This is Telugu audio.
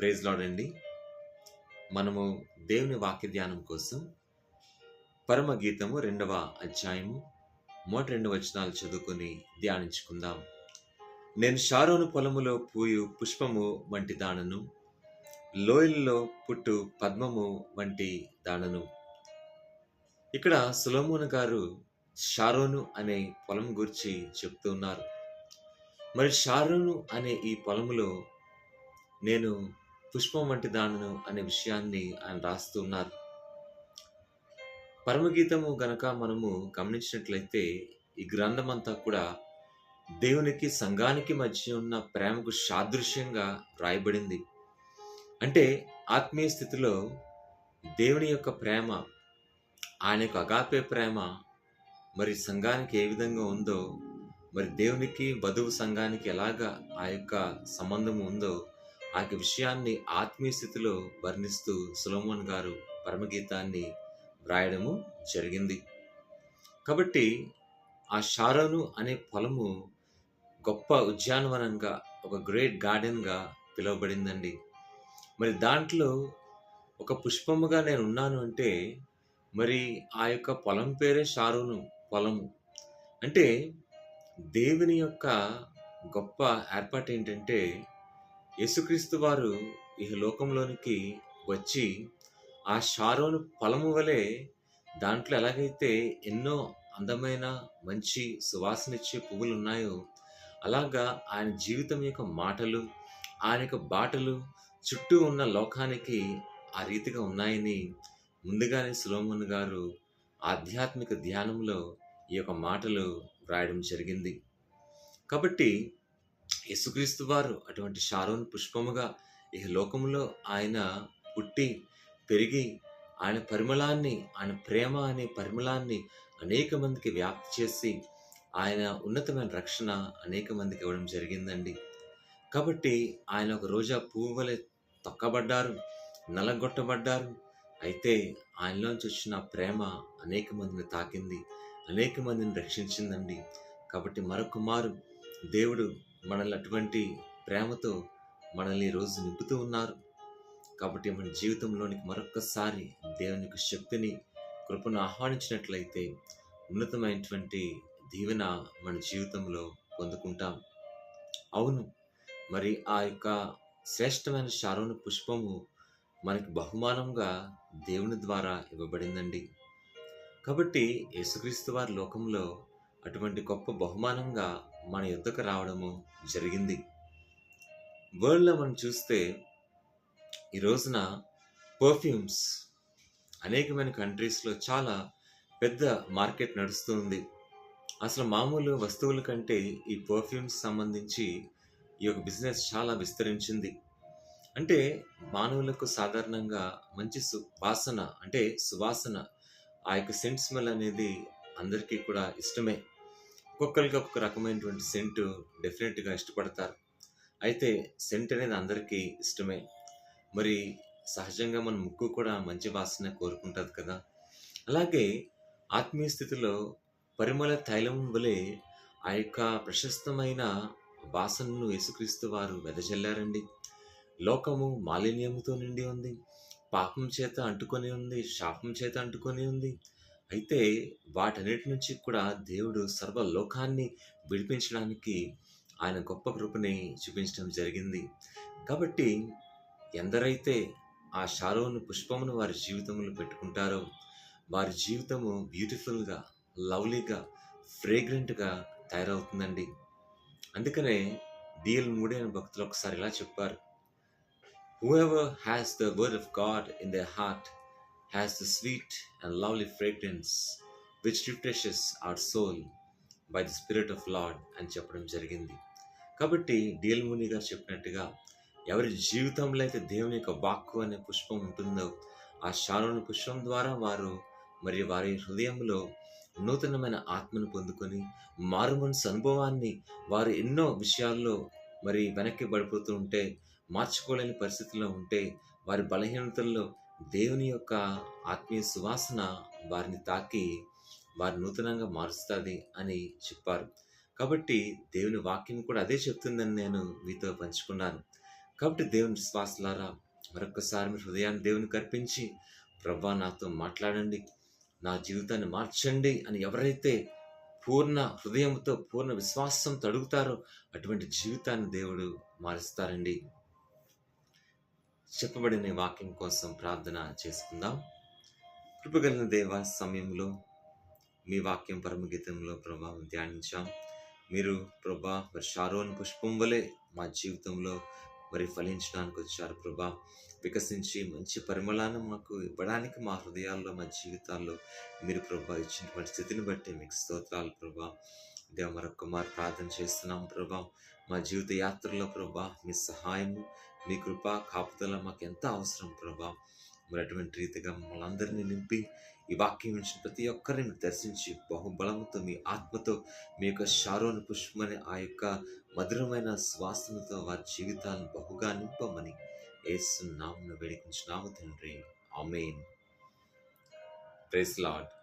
ప్రేజ్ లోడండి మనము దేవుని వాక్య ధ్యానం కోసం పరమ గీతము రెండవ అధ్యాయము మొదటి రెండు వచనాలు చదువుకొని ధ్యానించుకుందాం. నేను షారోను పొలములో పూయు పుష్పము వంటి దానను లోయల్లో పుట్టు పద్మము వంటి దానను. ఇక్కడ సులోమోన్ గారు షారోను అనే పొలం గురించి చెప్తున్నారు మరి షారోను అనే ఈ పొలములో నేను పుష్పం వంటి దానను అనే విషయాన్ని ఆయన రాస్తున్నారు పరమగీతము గనక మనము గమనించినట్లయితే ఈ గ్రంథం అంతా కూడా దేవునికి సంఘానికి మధ్య ఉన్న ప్రేమకు సాదృశ్యంగా రాయబడింది అంటే ఆత్మీయ స్థితిలో దేవుని యొక్క ప్రేమ ఆయన యొక్క అగాపే ప్రేమ మరి సంఘానికి ఏ విధంగా ఉందో మరి దేవునికి వధువు సంఘానికి ఎలాగా ఆ యొక్క సంబంధం ఉందో ఆ యొక్క విషయాన్ని ఆత్మీయ స్థితిలో వర్ణిస్తూ సులోమోన్ గారు పరమగీతాన్ని వ్రాయడము జరిగింది. కాబట్టి ఆ షారోను అనే పొలము గొప్ప ఉద్యానవనంగా ఒక గ్రేట్ గార్డెన్గా పిలువబడిందండి. మరి దాంట్లో ఒక పుష్పముగా నేను ఉన్నాను అంటే మరి ఆ యొక్క పొలం పేరే షారోను పొలము. అంటే దేవుని యొక్క గొప్ప ఏర్పాటు ఏంటంటే యేసుక్రీస్తు వారు ఈ లోకంలోనికి వచ్చి ఆ షారోను పొలము వలె దాంట్లో ఎలాగైతే ఎన్నో అందమైన మంచి సువాసనిచ్చే పువ్వులు ఉన్నాయో అలాగా ఆయన జీవితం యొక్క మాటలు ఆయన యొక్క బాటలు చుట్టూ ఉన్న లోకానికి ఆ రీతిగా ఉన్నాయని ముందుగానే సులోమన్ గారు ఆధ్యాత్మిక ధ్యానంలో ఈ యొక్క మాటలు వ్రాయడం జరిగింది. కాబట్టి యేసుక్రీస్తు వారు అటువంటి షారోన్ పుష్పముగా ఈ లోకంలో ఆయన పుట్టి పెరిగి ఆయన పరిమళాన్ని ఆయన ప్రేమ అనే పరిమళాన్ని అనేక మందికి వ్యాప్తి చేసి ఆయన ఉన్నతమైన రక్షణ అనేక మందికి ఇవ్వడం జరిగిందండి. కాబట్టి ఆయన ఒక రోజా పువ్వు వలె తొక్కబడ్డారు నలగొట్టబడ్డారు. అయితే ఆయనలోంచి వచ్చిన ప్రేమ అనేక మందిని తాకింది అనేక మందిని రక్షించిందండి. కాబట్టి మరొక మారు దేవుడు మనల్ని అటువంటి ప్రేమతో మనల్ని రోజు నింపుతూ ఉన్నారు. కాబట్టి మన జీవితంలోనికి మరొక్కసారి దేవుని యొక్క శక్తిని కృపను ఆహ్వానించినట్లయితే ఉన్నతమైనటువంటి దీవెన మన జీవితంలో పొందుకుంటాం. అవును మరి ఆ యొక్క శ్రేష్టమైన శారోను పుష్పము మనకి బహుమానంగా దేవుని ద్వారా ఇవ్వబడిందండి. కాబట్టి యేసుక్రీస్తు వారి లోకంలో అటువంటి గొప్ప బహుమానంగా మన యుద్ధకు రావడము జరిగింది. వరల్డ్లో మనం చూస్తే ఈ రోజున పర్ఫ్యూమ్స్ అనేకమైన కంట్రీస్లో చాలా పెద్ద మార్కెట్ నడుస్తుంది. అసలు మామూలు వస్తువుల కంటే ఈ పర్ఫ్యూమ్స్ సంబంధించి ఈ యొక్క బిజినెస్ చాలా విస్తరించింది. అంటే మానవులకు సాధారణంగా మంచి సువాసన అంటే సువాసన ఆ యొక్క సెంట్ స్మెల్ అనేది అందరికీ కూడా ఇష్టమే. ఒక్కొక్కరికి ఒక్కొక్క రకమైనటువంటి సెంటు డెఫినెట్గా ఇష్టపడతారు. అయితే సెంట్ అనేది అందరికీ ఇష్టమే. మరి సహజంగా మన ముక్కు కూడా మంచి వాసన కోరుకుంటుంది కదా. అలాగే ఆత్మీయ స్థితిలో పరిమళ తైలం వలె ఆ యొక్క ప్రశస్తమైన వాసనను యేసుక్రీస్తు వారు వెదజల్లారండి. లోకము మాలిన్యముతో నిండి ఉంది. పాపం చేత అంటుకొని ఉంది. శాపం చేత అంటుకొని ఉంది. అయితే వాటన్నిటి నుంచి కూడా దేవుడు సర్వ లోకాన్ని విడిపించడానికి ఆయన గొప్ప కృపని చూపించడం జరిగింది. కాబట్టి ఎందరైతే ఆ షారోను పుష్పమును వారి జీవితంలో పెట్టుకుంటారో వారి జీవితము బ్యూటిఫుల్గా లవ్లీగా ఫ్రేగ్రెంట్గా తయారవుతుందండి. అందుకనే డిఎల్ మూడే అనే భక్తులు ఒకసారి ఇలా చెప్పారు. Whoever has the word of God in the heart has the sweet and lovely fragrance which refreshes our soul by the spirit of Lord అని చెప్పడం జరిగింది. కాబట్టి డిఎల్ ముని గారు చెప్పినట్టుగా ఎవరి జీవితంలో అయితే దేవుని యొక్క వాక్కు అనే పుష్పం ఉంటుందో ఆ శాలోని పుష్పం ద్వారా వారు మరి వారి హృదయంలో నూతనమైన ఆత్మను పొందుకొని మారుమనసు అనుభవాన్ని వారు ఎన్నో విషయాల్లో మరి వెనక్కి పడిపోతూ ఉంటే మార్చుకోలేని పరిస్థితిలో ఉంటే వారి బలహీనతల్లో దేవుని యొక్క ఆత్మీయ సువాసన వారిని తాకి వారు నూతనంగా మారుస్తుంది అని చెప్పారు. కాబట్టి దేవుని వాక్యం కూడా అదే చెప్తుందని నేను మీతో పంచుకున్నాను. కాబట్టి దేవుని శ్వాసలారా మరొకసారి మీ హృదయాన్ని దేవునికి కర్పించి ప్రభా నాతో మాట్లాడండి. నా జీవితాన్ని మార్చండి అని ఎవరైతే పూర్ణ హృదయంతో పూర్ణ విశ్వాసంతో అడుగుతారో అటువంటి జీవితాన్ని దేవుడు మారుస్తారండి. చెప్పబడిన వాక్యం కోసం ప్రార్థన చేసుకుందాం. కృపగలిగిన దేవ సమయంలో మీ వాక్యం పరమగీతంలో ప్రభావం ధ్యానించాం. మీరు ప్రభా మరి షారోన్ పుష్పం వలె మా జీవితంలో మరి ఫలించడానికి వచ్చారు ప్రభా. వికసించి మంచి పరిమళాన్ని మాకు ఇవ్వడానికి మా హృదయాల్లో మా జీవితాల్లో మీరు ప్రభా ఇచ్చినటువంటి స్థితిని బట్టి మీకు స్తోత్రాలు ప్రభా. దేవ మరొక మారు ప్రార్థన చేస్తున్నాం ప్రభా. మా జీవిత యాత్రలో ప్రభా మీ సహాయము మీ కృప కాపుదల మాకు ఎంత అవసరం ప్రభా? మరి అటువంటి రీతిగా మమ్మల్ని అందరినీ నింపి ఈ వాక్యం నుంచి ప్రతి ఒక్కరిని మీరు దర్శించి బహుబలముతో మీ ఆత్మతో మీ యొక్క షారోని పుష్పమని ఆ యొక్క మధురమైన శ్వాసనతో వారి జీవితాలను బహుగా నింపమని ఏసునామను వేడుకుంటున్నాము తండ్రి. ఆమెన్. Press lord